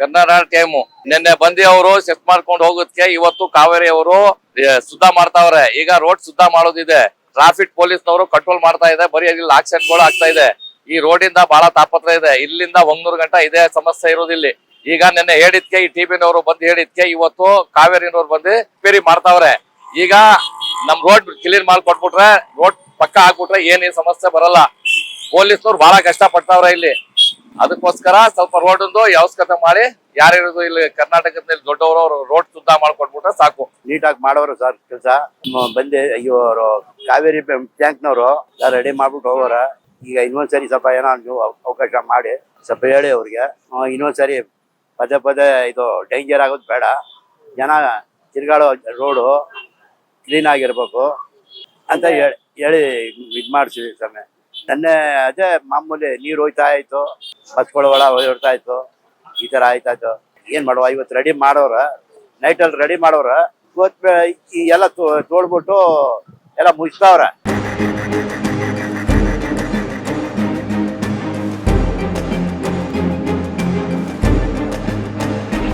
Kannada time ನಿನ್ನೆ ಬಂದಿ ಅವರು ಸೆಟ್ ಮಾಡ್ಕೊಂಡು ಹೋಗೋದಕ್ಕೆ ಇವತ್ತು ಕಾವೇರಿ ಅವರು ಸುದ್ದ ಮಾಡ್ತಾವ್ರೆ. ಈಗ ರೋಡ್ ಶುದ್ಧ ಮಾಡೋದಿದೆ. ಟ್ರಾಫಿಕ್ ಪೊಲೀಸ್ನವರು ಕಂಟ್ರೋಲ್ ಮಾಡ್ತಾ ಇದೆ. ಬರೀ ಇಲ್ಲಿ ಆಕ್ಸಿಡೆಂಟ್ಗಳು ಆಗ್ತಾ ಇದೆ. ಈ ರೋಡಿಂದ ಬಹಳ ತಾಪತ್ರ ಇದೆ. ಇಲ್ಲಿಂದ ಒಂದೂರು ಗಂಟೆ ಇದೇ ಸಮಸ್ಯೆ ಇರೋದಿಲ್ಲಿ ಈಗ ನಿನ್ನೆ ಹೇಳಿದ್ಕೆ, ಈ ಟಿಬಿನವರು ಬಂದು ಹೇಳಿದ್ಕೆ, ಇವತ್ತು ಕಾವೇರಿನವ್ರು ಬಂದು ರಿಪೇರಿ ಮಾಡ್ತಾವ್ರೆ. ಈಗ ನಮ್ ರೋಡ್ ಕ್ಲೀನ್ ಮಾಡಿ ಕೊಟ್ಬಿಟ್ರೆ ರೋಡ್ ಪಕ್ಕ ಹಾಕ್ಬಿಟ್ರೆ ಏನೇನ್ ಸಮಸ್ಯೆ ಬರಲ್ಲ. ಪೊಲೀಸ್ನವ್ರು ಬಹಳ ಕಷ್ಟ ಪಡ್ತಾವ್ರೆ ಇಲ್ಲಿ. ಅದಕ್ಕೋಸ್ಕರ ಸ್ವಲ್ಪ ರೋಡ್ ಒಂದು ವ್ಯವಸ್ಥೆ ಮಾಡಿ, ಯಾರಿರೋದು ಇಲ್ಲಿ ಕರ್ನಾಟಕದಲ್ಲಿ ದೊಡ್ಡವರು ರೋಡ್ ಶುದ್ಧ ಮಾಡ್ಕೊಟ್ಬಿಟ್ರೆ ಸಾಕು. ನೀಟಾಗಿ ಮಾಡೋರು ಸರ್ ಕೆಲಸ. ಬಂದೆ ಇವರು ಕಾವೇರಿ ಟ್ಯಾಂಕ್ನವರು ರೆಡಿ ಮಾಡ್ಬಿಟ್ಟು ಹೋಗೋರ. ಈಗ ಇನ್ನೊಂದ್ಸರಿ ಸ್ವಲ್ಪ ಏನೋ ಅವಕಾಶ ಮಾಡಿ, ಸ್ವಲ್ಪ ಹೇಳಿ ಅವ್ರಿಗೆ. ಇನ್ನೊಂದ್ ಇನ್ನೊಂದ್ಸರಿ ಪದೇ ಪದೇ ಇದು ಡೇಂಜರ್ ಆಗೋದು ಬೇಡ. ಜನ ತಿರ್ಗಾಡೋ ರೋಡು ಕ್ಲೀನ್ ಆಗಿರ್ಬೇಕು ಅಂತ ಹೇಳಿ ಹೇಳಿ ಇದು ಮಾಡಿಸಿದ್ವಿ ಸಮಯ ನೆನ್ನೆ, ಅದೇ ಮಾಮೂಲಿ ನೀರು ಹೋಯ್ತಾ ಇತ್ತು ಬಸ್ಗಳು ಹೋಯ್ತಾ ಇತ್ತು, ಈ ತರ ಆಯ್ತಾ ಇತ್ತು. ಏನು ಮಾಡುವ, ಇವತ್ತು ರೆಡಿ ಮಾಡೋರ ನೈಟ್ ಅಲ್ಲಿ ರೆಡಿ ಮಾಡೋರ, ಇವತ್ತು ಈ ಎಲ್ಲ ತೋಡ್ಬಿಟ್ಟು ಎಲ್ಲ ಮುಗಿಸ್ತಾವ್ರೆ